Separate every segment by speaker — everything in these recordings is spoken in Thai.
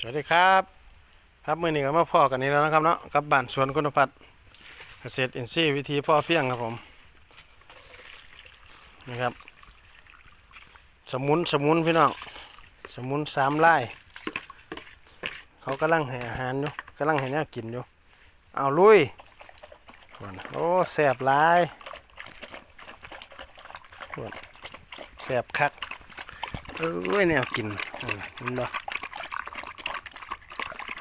Speaker 1: สวัสดีครับ ครับมื่อนี้ก็มาพ่อกันนี้แล้วนะครับเนาะกับบ้านสวนคุณพัฒน์เกษตรอินทรีย์วิธีพ่อเพียงครับผมนี่ครับ สมุนสมุนพี่น้องสมุนสามไร่เขากำลังให้อาหารอยู่กำลังให้แนวกินอยู่เอาลุยโอ้แสบหลายส่แสบคักเอ้ยแนวกินอืมเห็นบ่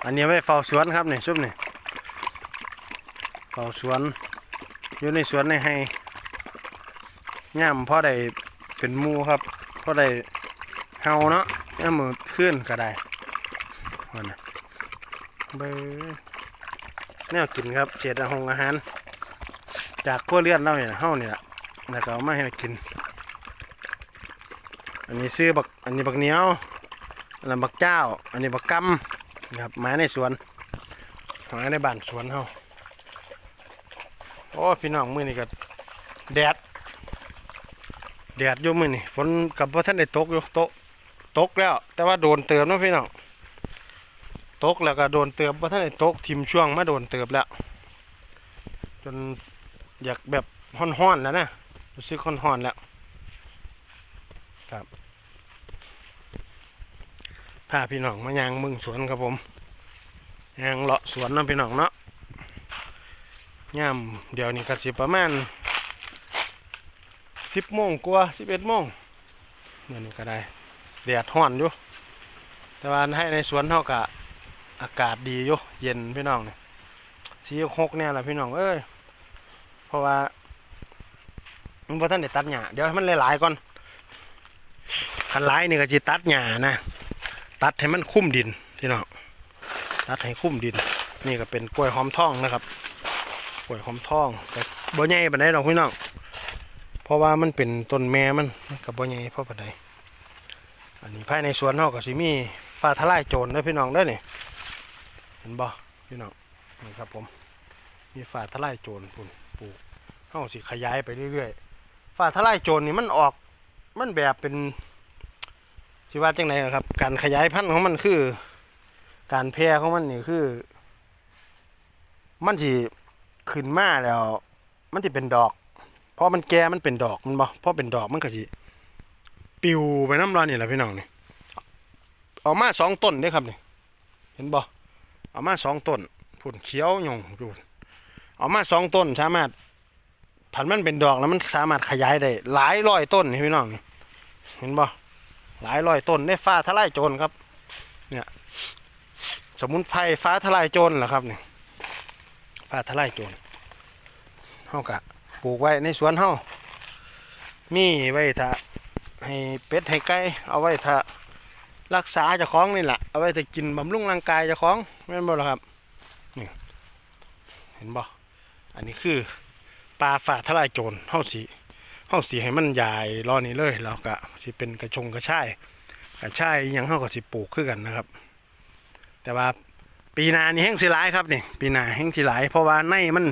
Speaker 1: อันนี้ไว้เฝ้าสวนครับนี่ซุปนี่เฝ้าสวนอยู่ในสวนในให้ย่ำพ่อได้เป็นมูครับพ่อได้เฮาเนาะย่ำมือขึ้นก็ได้วันน่ะเบแนวกินครับเศษอาหงอาหาร จากขั้วเลือดเราเนี่ยเฮานี่แหละแล้วก็เอามาให้กิน อันนี้ซื้อบักอันนี้บักเหนียวอันนั้นบักเจ้า อันนี้บักกำ ครับไม้ในสวนไม้ในบ้านสวนเฮาโอ้พี่น้องมือนี้ก็แดดแดดอยู่มือนี้ฝนกับพ่ท่านได้ตกอยู่ตกตกแล้ว แต่ว่าโดนเติมนะพี่น้องตกแล้วก็โดนเติมพ่ท่านได้ตกทิมช่วงมาโดนเติมแล้ว จนอยากแบบห้อนๆแล้วนะรู้สึกห้อนๆแล้วครับพาพี่น้องมายางมึงสวนครับผมยางเลาะสวนนะพี่น้องเนาะย่ามเดี๋ยวนี้ก็สิประมาณสิบโมงกว่าสิบเอ็ดโมงเดี๋ยวนี้ก็ได้แดดห้อนอยู่ แต่ว่าให้ในสวนเท่ากับอากาศดีอยู่เย็นพี่น้องเนี่ยสีหกเนี่ยแหละพี่น้องเอ้ยเพราะว่ามันพอท่านได้ตัดหญ้าเดี๋ยวให้มันหลายๆก่อนคันหลายนี่ก็จะตัดหญ้านะ ตัดให้มันคุ้มดินพี่น้องตัดให้คุ้มดิน นี่ก็เป็นกล้วยหอมทองนะครับ กล้วยหอมทองแต่บ่ใหญ่ปานใดดอกพี่น้องเพราะว่ามันเป็นต้นแม่มันกับบ่ใหญ่เพราะปานใดอันนี้ภายในสวนเฮาก็สิมีฟ้าทลายโจรเด้พี่น้องเด้นี่เห็นบ่พี่น้องนี่ครับผม มีฟ้าทลายโจรพุ่นปลูกเฮาสิขยายไปเรื่อยๆฟ้าทลายโจรนี่มันออกมันแบบเป็น สิว่าจังไดอครับ การขยายพันธุ์ของมันคือ การแพร่ของมันนี่คือ มันสิขึ้นมาแล้ว มันจะเป็นดอกพอมันแก่มันเป็นดอกมันบ่พอเป็นดอกมันก็สิปิวไปน้ำร้อนนี่แหละพี่น้องนี่เอามาสองต้นเด้ครับนี่เห็นบ่เอามาสองต้นผุ่นเขียวหยงดูเอามาสองต้นสามารถผันมันเป็นดอกแล้วมันสามารถขยายได้หลายร้อยต้นนี่พี่น้องนี่เห็นบ่ หลายร้อยต้นได้ฟ้าทลายโจรครับ เนี่ยสมุนไพรฟ้าทลายโจรเหรอครับเนี่ยฟ้าทลายโจรเฮากะปลูกไว้ในสวนเฮามีไว้ถ้าให้เป็ดให้ไก่เอาไว้ถ้ารักษาเจ้าของนี่แหละเอาไว้ถ้ากินบำรุงร่างกายเจ้าของแม่นบ่ล่ะครับนี่เห็นบ่อันนี้คือปลาฟ้าทลายโจรเฮาสิ เฮาสิให้มันใหญ่รอนี้เลยแล้วก็สิเป็นกระชงกระชายกระชายยังเฮาก็สิปลูกคือกันนะครับ แต่ว่าปีนานี่แห้งสิหลายครับนี่ปีนาแห้งสิหลาย เพราะว่าในมัน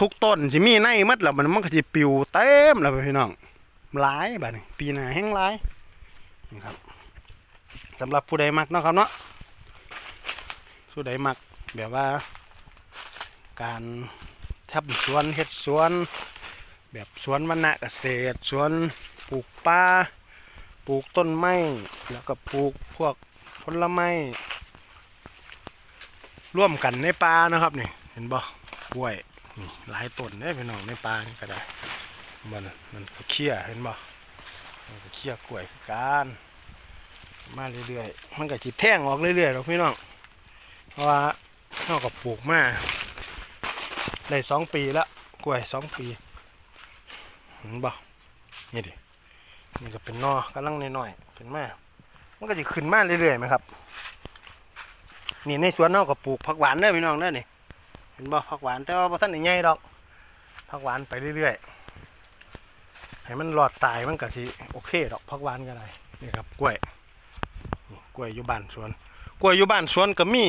Speaker 1: ทุกต้นสิมีในมัดแล้วมันมันก็สิปิวเต็มแล้วพี่น้องหลายบัดนี้ปีนาแห้งหลายนี่ครับสำหรับผู้ใดมักเนาะครับเนาะผู้ใดมักแบบว่าการทับสวนเฮ็ดสวน แบบสวนวันณะเกษตร สวนปลูกป่าปลูกต้นไม้แล้วก็ปลูกพวกผลไม้ร่วมกันในป่านะครับนี่เห็นบ่กล้วยนี่หลายต้นเนี่ยพี่น้องในป่านี่ก็ได้มันมันก็เคี่ยเห็นบ่มันก็เคี่ยกล้วยคือกันมาเรื่อยๆมันก็สิแท่งออกเรื่อยๆหรอกพี่น้องเพราะว่าเราก็ปลูกมาได้สองปีแล้วกล้วยสองปี เห็นบ่นี่ดินี่ก็เป็นนอกำลังน้อยๆเป็นมามันก็จะขึ้นมาเรื่อยๆไหมครับ นี่ในสวนเราก็ปลูกผักหวานเด้พี่น้องเด้นี่เห็นบ่ผักหวานแต่ว่าบ่ทันใหญ่ดอกผักหวานไปเรื่อยๆให้มันหลอดตายมันก็สิโอเคดอกผักหวานก็ได้นี่ครับกล้วยกล้วยอยู่บ้านสวน กล้วยอยู่บ้านสวนก็มี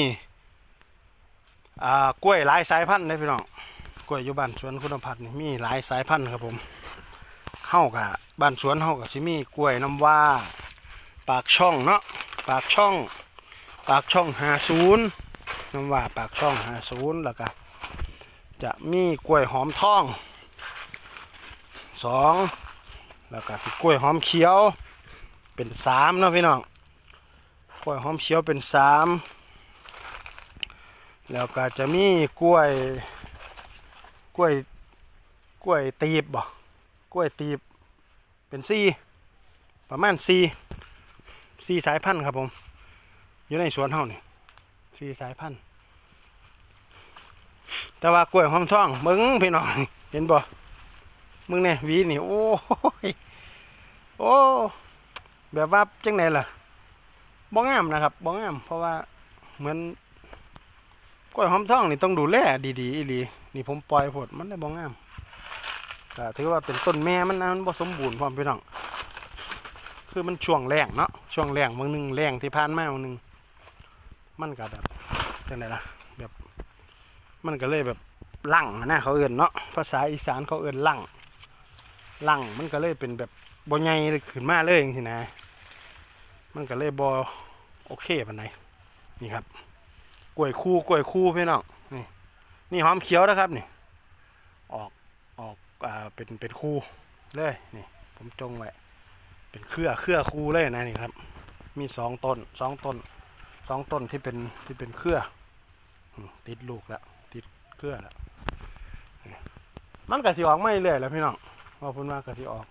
Speaker 1: อ่ากล้วยหลายสายพันธุ์เลยพี่น้องกล้วยอยู่บ้านสวนคุณพัฒน์นี่มีหลายสายพันธุ์ครับผม เฮากับบ้านสวนเฮาก็สิมีกล้วยน้ำว้าปากช่องเนาะปากช่อง ปากช่องหาศูนย์น้ำว่าปากช่องหาศูนย์แล้วก็จะมีกล้วยหอมทองสองแล้วก็กล้วยหอมเขียวเป็นสามเนาะพี่น้องกล้วยหอมเขียวเป็นสามแล้วก็จะมีกล้วยกล้วยกล้วยตีบบ่ กล้วยตีบ เป็นสี่ประมาณสี่สี่สายพันธุ์ครับผม อยู่ในสวนเฮานี่สี่สายพันธุ์ แต่ว่ากล้วยหอมทองมึงพี่น้องเห็นบ่มึงเนี่ยวีนี่โอ้ยโอ้แบบว่าจังไหนล่ะบ่งามนะครับบ่งาม เพราะว่าเหมือนกล้วยหอมทองนี่ต้องดูแลดีๆอีหลีนี่ผมปล่อยโพดมันได้บ่งาม ถือว่าเป็นต้นแม่มันนะมันบ่สมบูรณ์พร้อมพี่น้องคือมันช่วงแรงเนาะช่วงแรงบางหนึ่งแรงที่ผ่านมาบางหนึ่งมันก็แบบจังไดล่ะแบบมันก็เลยแบบลั่งนะเขาเอื่นเนาะภาษาอีสานเขาเอื่นลั่งลั่งมันก็เลยเป็นแบบบ่ใหญ่เลยขึ้นมาเลยจังซี่นะ มันก็เลยบ่โอเคปานใดนี่ครับกล้วยคู่กล้วยคู่พี่น้องนี่นี่หอมเขียวนะครับนี่ออก อ่าเป็นเป็นคู่เลยนี่ผมจงไว้เป็นเครือเครือคู่เลยนะนี่ครับ มีสองต้นสองต้นสองต้นที่เป็นที่เป็นเครือติดลูกแล้วติดเครือแล้วมันก็สิออกไม่เรื่อยแล้วพี่น้องว่าพูดว่าก็สิออก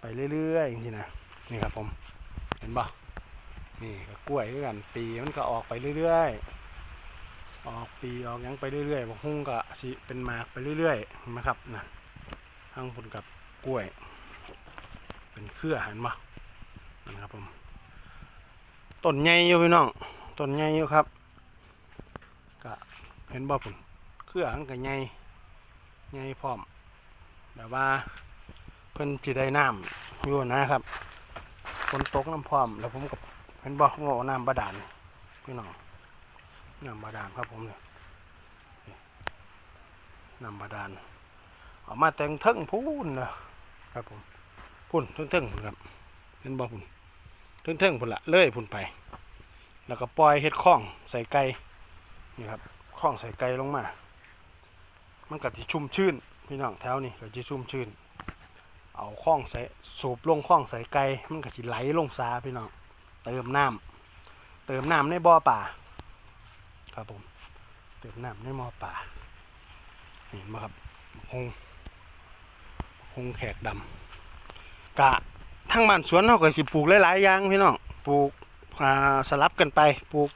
Speaker 1: ไปเรื่อยๆอย่างนี้นะนี่ครับผมเห็นปะนี่ก็กล้วยด้วยกันปีมันก็ออกไปเรื่อยๆออกปีออกยังไปเรื่อยๆบางหุ้งก็สิเป็นหมากไปเรื่อยๆเห็นไหมครับนะ ทั้งผลกับกล้วย เป็นเครือห็นปะนั่นครับผมต้นใหญ่อยู่พี่น้องต้นใหญ่อยู่ครับก็เห็นบ่ผมเครือมันก็ใหญ่ใหญ่พร้อมแบบว่าเพิ่นสิได้น้ำอยู่นะครับฝนตกน้ำพร้อม แล้วผมก็เห็นบ่ผมเอาน้ำบาดาลพี่น้องน้ำบาดาลครับผมเนี่ยน้ำบาดาล เอามาแต่งเทิงพูนนะครับผมพูนเทิงเทิงๆครับเห็นบ่พุ่นเทิงเทิงๆพุ่นละเลื่อยพุ่นไป แล้วก็ปล่อยเฮ็ดข้องใส่ไก่นี่ครับข้องใส่ไก่ลงมา มันก็สิชุ่มชื้นพี่น้องแถวนี้ก็สิชุ่มชื้นเอาข้องใส่สูบลงข้องใส่ไก่มันก็สิไหลลงซาพี่น้องเติมน้ำเติมน้ำในบ่อป่า ครับผมเติมน้ำในบ่อป่านี่เห็นไหมครับหง หงแขกดำกะทั้งบ้านสวนเราก็สิปลูกหลายๆอย่างพี่น้องปลูกอ่าสลับกันไปปลูก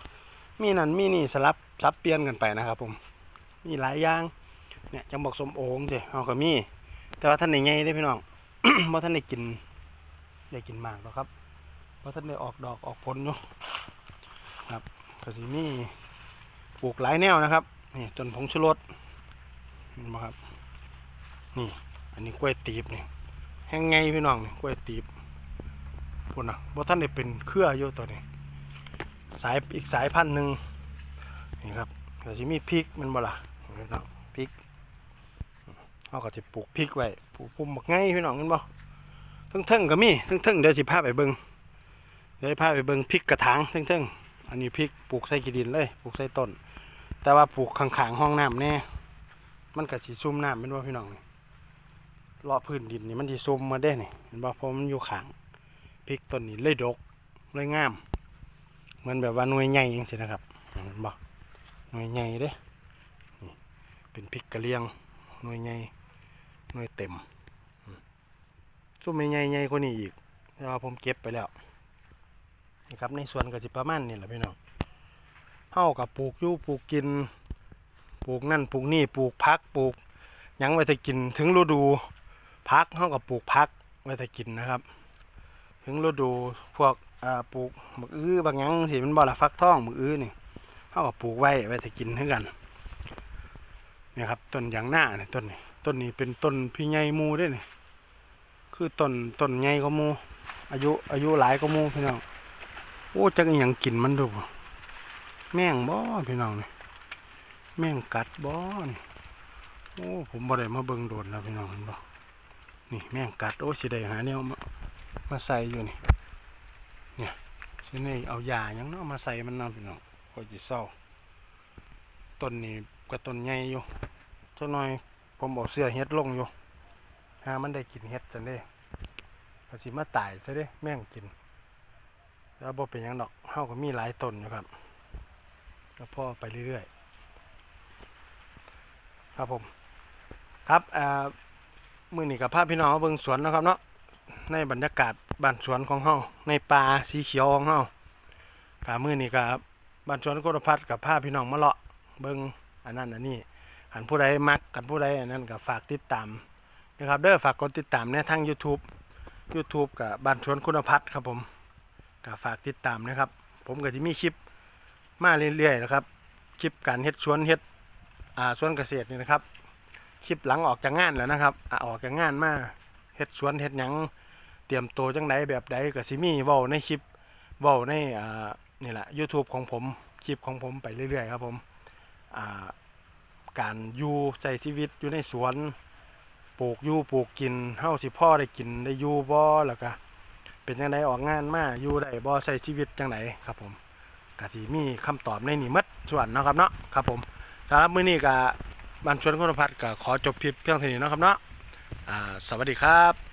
Speaker 1: มีนั่นมีนี่สลับซับเปลี่ยนกันไปนะครับ ผมมีหลายอย่างเนี่ยจังบอกสมโองสิเราก็มี แต่ว่าท่านในไงได้พี่น้องเพราะท่านได้กินได้กินมากหรอกครับเพราะท่านได้ออกดอกออกผลอยู่ครับก็สิมีปลูกหลายแนวนะครับนี่ต้นผงชูรสเห็นไหมครับนี่ อันนี้กล้วยตีบนี่แห้งไงพี่น้องนี่กล้วยตีบพุ่นนะบ่ท่านได้เป็นเครืออยู่ตัวนี้ สายอีกสายพันธุ์หนึ่งนี่ครับก็จะมีพริกมันบ่ล่ะพี่น้องพริกเขาก็จะปลูกพริกไว้ปลูกปุ่มบักไงพี่น้องเห็นบ่เทิงๆก็มีเทิงๆเดี๋ยวสิพาไปเบิ่งเดี๋ยวพาไปเบิ่งพริกกระถางเทิงๆอันนี้พริกปลูกใส่กีดินเลยปลูกใส่ต้น แต่ว่าปลูกข้างๆห้องน้ำแน่มันก็สิซุ่มน้ำเป็นว่าพี่น้องนี่ รอบพื้นดินนี่มันที่ซุ่มมาได้นี่เห็นป่ะเพราะมันอยู่ข้างพริกต้นนี้เลยดกเลยงาม เหมือนแบบว่าหน่วยใหญ่จริงๆนะครับเห็นป่ะหน่วยใหญ่เด้เป็นพริกกระเลียงหน่วยใหญ่หน่วยเต็มอืมซุ่มใหญ่ใหญ่กว่านี้อีกแต่ว่าผมเก็บไปแล้วนี่ครับในสวนก็สิประมาณนี่แหละพี่น้องเฮากับปลูกยู่ปลูกกิน ปลูกนั่นปลูกนี่ปลูกพักปลูกยังไว้จะกินถึงฤดู พักเขากับปลูกพักไว้จะกินนะครับ ถึงฤดูพวกปลูกหมึกอื้อบางหยังสิมันบ่ละฟักทองหมึกอื้อนี่เขากับปลูกไว้ไว้จะกินเท่ากันเนี่ยครับต้นยางหน้าเนี่ยต้นนี้ต้นนี้เป็นต้นพี่ใหญ่มูด้วยนี่คือต้นต้นใหญ่ก็มู อายุอายุหลายก็มูพี่น้องโอ้จักอหยังกินมันดูแม่งบ่พี่น้องนี่แม่งกัดบ่นี่โอ้ผมบ่ได้มาเบิ่งโดนแล้วพี่น้องเห็นบ่ นี่แม่งกัด โอ้สิได้หาแนวมามาใส่อยู่นี่ เนี่ยสินี่นี่เอายาหยังเนาะมาใส่มันนำพี่น้องคอยจิเศร้าต้นนี้ก็ต้นใหญ่อยู่เจ้าน่อยผมบอกเสื้อเฮ็ดลงอยู่หามันได้กินเฮ็ดจังเด้ก็สิมาตายซะเด้แม่งกิน แล้วบ่เป็นยังดอกเฮาก็มีหลายต้นอยู่ครับก็พ่อไปเรื่อยๆ ครับผม ครับอ่า มื้อนี้กับพาพพี่น้องเบิ่งสวนนะครับเนาะในบรรยากาศบ้านสวนของเฮาในป่าสีเขียวของเฮากะมื้อนี้กับบ้านสวนโคตรพัฒน์กับพาพพี่น้องมาเลาะเบิ่งอันนั้นอันนี้หันผู้ใดมักกันผู้ใดอันนั้นก็ฝากติดตามนะครับเด้อฝากกดติดตามในทาง YouTube YouTube กับบ้านสวนคุณพัฒน์ครับผมก็ฝากติดตามนะครับ ผมก็จะมีคลิปมาเรื่อยๆนะครับคลิปการเฮ็ดสวนเฮ็ดอ่าสวนเกษตรนี่นะครับ คลิปหลังออกจากงานแล้วนะครับออกจากงานมาเฮ็ดสวนเฮ็ดหยังเตรียมตัวจังไดแบบใดก็สิมีเว้าในคลิปเว้าในอ่านี่แหละ YouTube ของผมคลิปของผมไปเรื่อยๆครับผมอ่าการอยู่ใช้ชีวิตอยู่ในสวนปลูกอยู่ปลูกกินเฮาสิพ่อได้กินได้อยู่บ่แล้วก็เป็นจังไดออกงานมาอยู่ได้บ่ใช้ชีวิตจังไดครับผมก็สิมีคำตอบในนี้หมดส่วนเนาะครับเนาะครับผมสำหรับมื้อนี้ก็ บ้านชวนคุณพัฒน์ก็ขอจบเพียงเท่านี้เนะครับเนาะสวัสดีครับ